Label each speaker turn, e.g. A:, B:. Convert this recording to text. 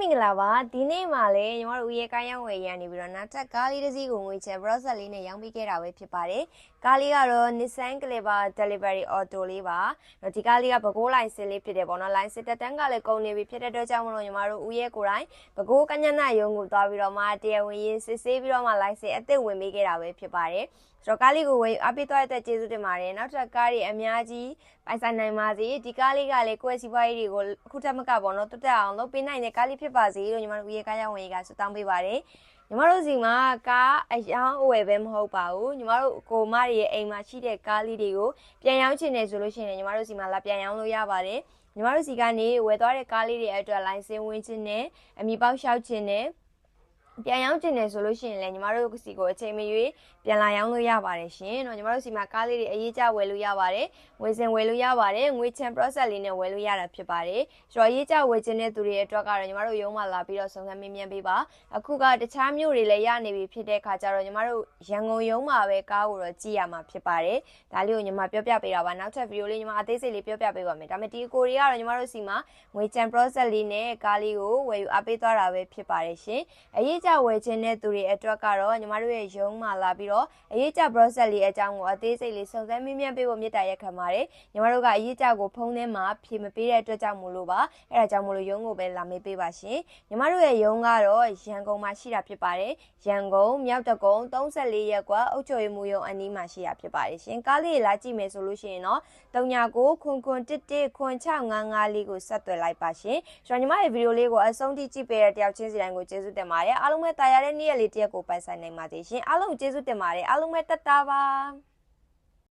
A: မင်္ဂလာပါဒီနေ့မှလည်းညီမတို့ဦးရဲကိုင်းရောင်းဝယ်ရနေပြီးတော့နောက်ထပ်ကားလေးတစ်စီးကိုငွေချဲ process လေးနဲ့ရောင်းပေးခဲ့တာပဲဖြစ်ပါတယ်ကားလေးကတော့ Nissan Clever Delivery Auto လေးပါဒီကားလေးကဘကိုးလိုင်စင်လေးဖြစ်တယ်ပေါ့နော်လိုင်စင်တက်တန်းကလည်းကုန်နေပြီဖြစ်တဲ့အတွက်ကြောင့်မလို့ညီမတို့ဦးရဲကိုယ်တိုင်ဘကိုးကညနာရုံကိုသွားပြီးတော့မှတရားဝင်ရေးစစ်ဆေးပြီးတော့မှလိုင်စင်အသစ်ဝင်ပေးခဲ့တာပဲဖြစ်ပါတယ်ဆိုတော့ကားလေးကိုဝယ်အပိသွားတဲ့ကျေးဇူးတင်ပါတယ်နောက်ထပ်ကားတွေအများကြီးပိုင်ဆိုင်နိုင်ပါစေဒီကားလေးကလည်းကိုယ့်ရဲ့စီးပွားရေးတွေကိုအခုထက်မကပေါ့နော်တွတ်တက်အောင်လုပ်ပေးနိုင်တဲ့ကားလေးဖြစ်ပါစေလို့ညီမတို့ဦးရဲကားရောင်းဝယ်ရေးကဆုတောင်းပေးပါတယ်ညီမတို့စီမှာကားအယောင်အဝယ်ပဲမဟုတ်ပါဘူးညီမတို့ကိုမတွေရဲ့အိမ်မှာရှိတဲ့ကားလေးတွေကိုပြန်ရောင်းချင်တယ်ဆိုလို့ရှိရင်ညီမတို့စီမှာလာပြန်ရောင်းလို့ရပါတယ်ညီမတို့စီကနေဝယ်သွားတဲ့ကားလေးတွေအတွက်လိုင်စင်ဝင်ခြင်းနဲ့အမိပေါက်လျှောက်ခြင်းနဲ့ ပြန်ရောင်းကျင်တယ်ဆိုလို့ရှိရင်လည်းညီမတို့စီကိုအချိန်မရွေးပြန်လာရောင်းလို့ရပါတယ်ရှင်။တော့ညီမတို့စီမှာကားလေးတွေအရေးကြဝယ်လို့ရပါတယ်။ငွေစင်ဝယ်လို့ရပါတယ်။ငွေချန် process လေးနဲ့ဝယ်လို့ရတာဖြစ်ပါတယ်။ဆိုတော့အရေးကြဝယ်ခြင်းတဲ့သူတွေအတွက်ကတော့ညီမတို့ရုံးမှာလာပြီးတော့စုံစမ်းမေးမြန်းပေးပါ။အခုကတခြားမြို့တွေလည်းရနေပြီဖြစ်တဲ့ခါကျတော့ညီမတို့ရန်ကုန်ရုံးမှာပဲကားကိုတော့ကြည့်ရမှာဖြစ်ပါတယ်။ဒါလေးကိုညီမပြောပြပေးတာပါ။နောက်ထပ်ဗီဒီယိုလေးညီမအသေးစိတ်လေးပြောပြပေးပါမယ်။ဒါပေမဲ့ဒီကိုတွေကတော့ညီမတို့စီမှာငွေချန် process လေးနဲ့ကားလေးကိုဝယ်ယူအားပေးသွားတာပဲဖြစ်ပါတယ်ရှင်။အရေးကြဝယ်ခြင်းတဲ့သူတွေအတွက်ကတော့ညီမတို့ရဲ့ရုံးမှာလာပြီးတော့အရေးကြ process လေးအကြောင်းကိုအသေးစိတ်လေးစုံစမ်းမေးမြန်းပေးဖို့မြတ်တာရက်ခံပါတယ်ညီမတို့ကအရေးကြကိုဖုန်းထဲမှာဖြေမပေးတဲ့အတွက်ကြောင့်မို့လို့ပါအဲဒါကြောင့်မို့လို့ရုံးကိုပဲလာမေးပေးပါရှင်ညီမတို့ရဲ့ရုံးကတော့ရန်ကုန်မှာရှိတာဖြစ်ပါတယ်ရန်ကုန်မြောက်တကုံ34ရက်ကွာအုတ်ချိုရမှုရုံအနီးမှာရှိတာဖြစ်ပါတယ်ရှင်ကားလေးလာကြည့်မယ်ဆိုလို့ရှိရင်တော့39ခွန်ခွန်11ခွန်655လေးကိုဆက်သွယ်လိုက်ပါရှင်ကျွန်တော်ညီမရဲ့ဗီဒီယိုလေးကိုအဆုံးထိကြည့်ပေးတဲ့တယောက်ချင်းစီတိုင်းကိုကျေးဇူးတင်ပါတယ်အားလုံးပဲတာယာတဲ့နေ့ရက်လေးတစ်ရက်ကိုပိုင်ဆိုင်နိုင်ပါသေးရှင်အားလုံးကျေးဇူးတင်ပါတယ်အားလုံးပဲတက်တာပါ